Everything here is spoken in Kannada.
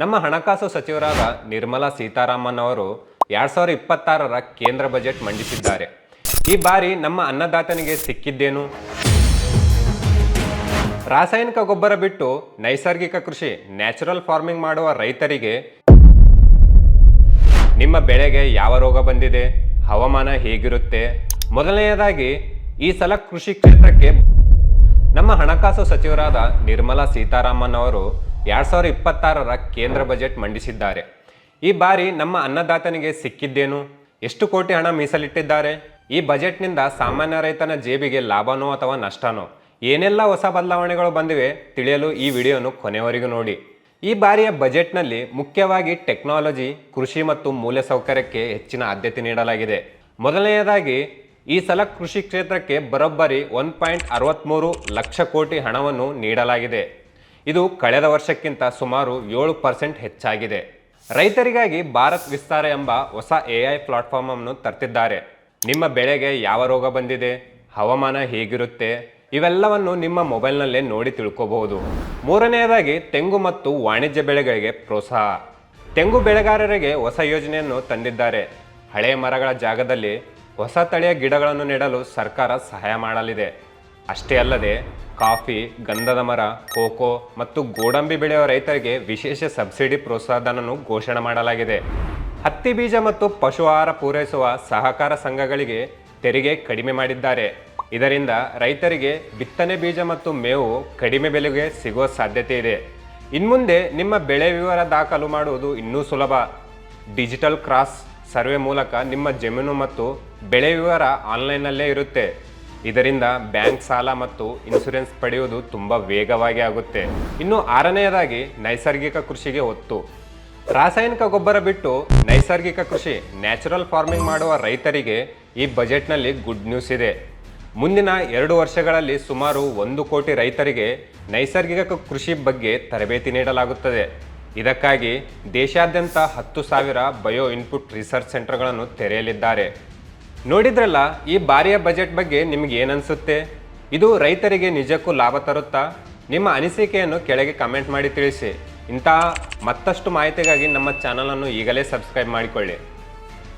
ನಮ್ಮ ಹಣಕಾಸು ಸಚಿವರಾದ ನಿರ್ಮಲಾ ಸೀತಾರಾಮನ್ ಅವರು ಎರಡ್ ಸಾವಿರದ ಇಪ್ಪತ್ತಾರರ ಕೇಂದ್ರ ಬಜೆಟ್ ಮಂಡಿಸಿದ್ದಾರೆ. ಈ ಬಾರಿ ನಮ್ಮ ಅನ್ನದಾತನಿಗೆ ಸಿಕ್ಕಿದ್ದೇನು? ರಾಸಾಯನಿಕ ಗೊಬ್ಬರ ಬಿಟ್ಟು ನೈಸರ್ಗಿಕ ಕೃಷಿ, ನ್ಯಾಚುರಲ್ ಫಾರ್ಮಿಂಗ್ ಮಾಡುವ ರೈತರಿಗೆ ನಿಮ್ಮ ಬೆಳೆಗೆ ಯಾವ ರೋಗ ಬಂದಿದೆ? ಹವಾಮಾನ ಹೇಗಿರುತ್ತೆ? ಮೊದಲನೆಯದಾಗಿ ಈ ಸಲ ಕೃಷಿ ಕ್ಷೇತ್ರಕ್ಕೆ ನಮ್ಮ ಹಣಕಾಸು ಸಚಿವರಾದ ನಿರ್ಮಲಾ ಸೀತಾರಾಮನ್ ಅವರು ಎರಡ್ ಸಾವಿರ ಇಪ್ಪತ್ತಾರರ ಕೇಂದ್ರ ಬಜೆಟ್ ಮಂಡಿಸಿದ್ದಾರೆ. ಈ ಬಾರಿ ನಮ್ಮ ಅನ್ನದಾತನಿಗೆ ಸಿಕ್ಕಿದ್ದೇನು? ಎಷ್ಟು ಕೋಟಿ ಹಣ ಮೀಸಲಿಟ್ಟಿದ್ದಾರೆ? ಈ ಬಜೆಟ್ನಿಂದ ಸಾಮಾನ್ಯ ರೈತನ ಜೇಬಿಗೆ ಲಾಭನೋ ಅಥವಾ ನಷ್ಟನೋ? ಏನೆಲ್ಲ ಹೊಸ ಬದಲಾವಣೆಗಳು ಬಂದಿವೆ ತಿಳಿಯಲು ಈ ವಿಡಿಯೋನು ಕೊನೆವರೆಗೂ ನೋಡಿ. ಈ ಬಾರಿಯ ಬಜೆಟ್ನಲ್ಲಿ ಮುಖ್ಯವಾಗಿ ಟೆಕ್ನಾಲಜಿ, ಕೃಷಿ ಮತ್ತು ಮೂಲಸೌಕರ್ಯಕ್ಕೆ ಹೆಚ್ಚಿನ ಆದ್ಯತೆ ನೀಡಲಾಗಿದೆ. ಮೊದಲನೆಯದಾಗಿ, ಈ ಸಲ ಕೃಷಿ ಕ್ಷೇತ್ರಕ್ಕೆ ಬರೋಬ್ಬರಿ ಒನ್ ಪಾಯಿಂಟ್ ಅರವತ್ತ್ಮೂರು ಲಕ್ಷ ಕೋಟಿ ಹಣವನ್ನು ನೀಡಲಾಗಿದೆ. ಇದು ಕಳೆದ ವರ್ಷಕ್ಕಿಂತ ಸುಮಾರು ಏಳು ಪರ್ಸೆಂಟ್ ಹೆಚ್ಚಾಗಿದೆ. ರೈತರಿಗಾಗಿ ಭಾರತ್ ವಿಸ್ತಾರ ಎಂಬ ಹೊಸ ಎ ಐ ಪ್ಲಾಟ್ಫಾರ್ಮ್ ಅನ್ನು ತರ್ತಿದ್ದಾರೆ. ನಿಮ್ಮ ಬೆಳೆಗೆ ಯಾವ ರೋಗ ಬಂದಿದೆ, ಹವಾಮಾನ ಹೇಗಿರುತ್ತೆ, ಇವೆಲ್ಲವನ್ನು ನಿಮ್ಮ ಮೊಬೈಲ್ನಲ್ಲೇ ನೋಡಿ ತಿಳ್ಕೋಬಹುದು. ಮೂರನೆಯದಾಗಿ ತೆಂಗು ಮತ್ತು ವಾಣಿಜ್ಯ ಬೆಳೆಗಳಿಗೆ ಪ್ರೋತ್ಸಾಹ. ತೆಂಗು ಬೆಳೆಗಾರರಿಗೆ ಹೊಸ ಯೋಜನೆಯನ್ನು ತಂದಿದ್ದಾರೆ. ಹಳೆಯ ಮರಗಳ ಜಾಗದಲ್ಲಿ ಹೊಸ ತಳಿಯ ಗಿಡಗಳನ್ನು ನೆಡಲು ಸರ್ಕಾರ ಸಹಾಯ ಮಾಡಲಿದೆ. ಅಷ್ಟೇ ಅಲ್ಲದೆ ಕಾಫಿ, ಗಂಧದ ಮರ, ಕೋಕೋ ಮತ್ತು ಗೋಡಂಬಿ ಬೆಳೆಯುವ ರೈತರಿಗೆ ವಿಶೇಷ ಸಬ್ಸಿಡಿ ಪ್ರೋತ್ಸಾಹಧನವನ್ನು ಘೋಷಣೆ ಮಾಡಲಾಗಿದೆ. ಹತ್ತಿ ಬೀಜ ಮತ್ತು ಪಶು ಆಹಾರ ಪೂರೈಸುವ ಸಹಕಾರ ಸಂಘಗಳಿಗೆ ತೆರಿಗೆ ಕಡಿಮೆ ಮಾಡಿದ್ದಾರೆ. ಇದರಿಂದ ರೈತರಿಗೆ ಬಿತ್ತನೆ ಬೀಜ ಮತ್ತು ಮೇವು ಕಡಿಮೆ ಬೆಲೆಗೆ ಸಿಗುವ ಸಾಧ್ಯತೆ ಇದೆ. ಇನ್ಮುಂದೆ ನಿಮ್ಮ ಬೆಳೆ ವಿವರ ದಾಖಲು ಮಾಡುವುದು ಇನ್ನೂ ಸುಲಭ. ಡಿಜಿಟಲ್ ಕ್ರಾಸ್ ಸರ್ವೆ ಮೂಲಕ ನಿಮ್ಮ ಜಮೀನು ಮತ್ತು ಬೆಳೆ ವಿವರ ಆನ್ಲೈನ್ನಲ್ಲೇ ಇರುತ್ತೆ. ಇದರಿಂದ ಬ್ಯಾಂಕ್ ಸಾಲ ಮತ್ತು ಇನ್ಸೂರೆನ್ಸ್ ಪಡೆಯುವುದು ತುಂಬ ವೇಗವಾಗಿ ಆಗುತ್ತೆ. ಇನ್ನು ಆರನೆಯದಾಗಿ ನೈಸರ್ಗಿಕ ಕೃಷಿಗೆ ಒತ್ತು. ರಾಸಾಯನಿಕ ಗೊಬ್ಬರ ಬಿಟ್ಟು ನೈಸರ್ಗಿಕ ಕೃಷಿ, ನ್ಯಾಚುರಲ್ ಫಾರ್ಮಿಂಗ್ ಮಾಡುವ ರೈತರಿಗೆ ಈ ಬಜೆಟ್ನಲ್ಲಿ ಗುಡ್ ನ್ಯೂಸ್ ಇದೆ. ಮುಂದಿನ ಎರಡು ವರ್ಷಗಳಲ್ಲಿ ಸುಮಾರು ಒಂದು ಕೋಟಿ ರೈತರಿಗೆ ನೈಸರ್ಗಿಕ ಕೃಷಿ ಬಗ್ಗೆ ತರಬೇತಿ ನೀಡಲಾಗುತ್ತದೆ. ಇದಕ್ಕಾಗಿ ದೇಶಾದ್ಯಂತ ಹತ್ತು ಸಾವಿರ ಬಯೋ ಇನ್ಪುಟ್ ರಿಸರ್ಚ್ ಸೆಂಟರ್ಗಳನ್ನು ತೆರೆಯಲಿದ್ದಾರೆ. ನೋಡಿದ್ರಲ್ಲ, ಈ ಬಾರಿಯ ಬಜೆಟ್ ಬಗ್ಗೆ ನಿಮ್ಗೆ ಏನನ್ಸುತ್ತೆ? ಇದು ರೈತರಿಗೆ ನಿಜಕ್ಕೂ ಲಾಭ ತರುತ್ತಾ? ನಿಮ್ಮ ಅನಿಸಿಕೆಯನ್ನು ಕೆಳಗೆ ಕಮೆಂಟ್ ಮಾಡಿ ತಿಳಿಸಿ. ಇಂತಹ ಮತ್ತಷ್ಟು ಮಾಹಿತಿಗಾಗಿ ನಮ್ಮ ಚಾನಲನ್ನು ಈಗಲೇ ಸಬ್ಸ್ಕ್ರೈಬ್ ಮಾಡಿಕೊಳ್ಳಿ.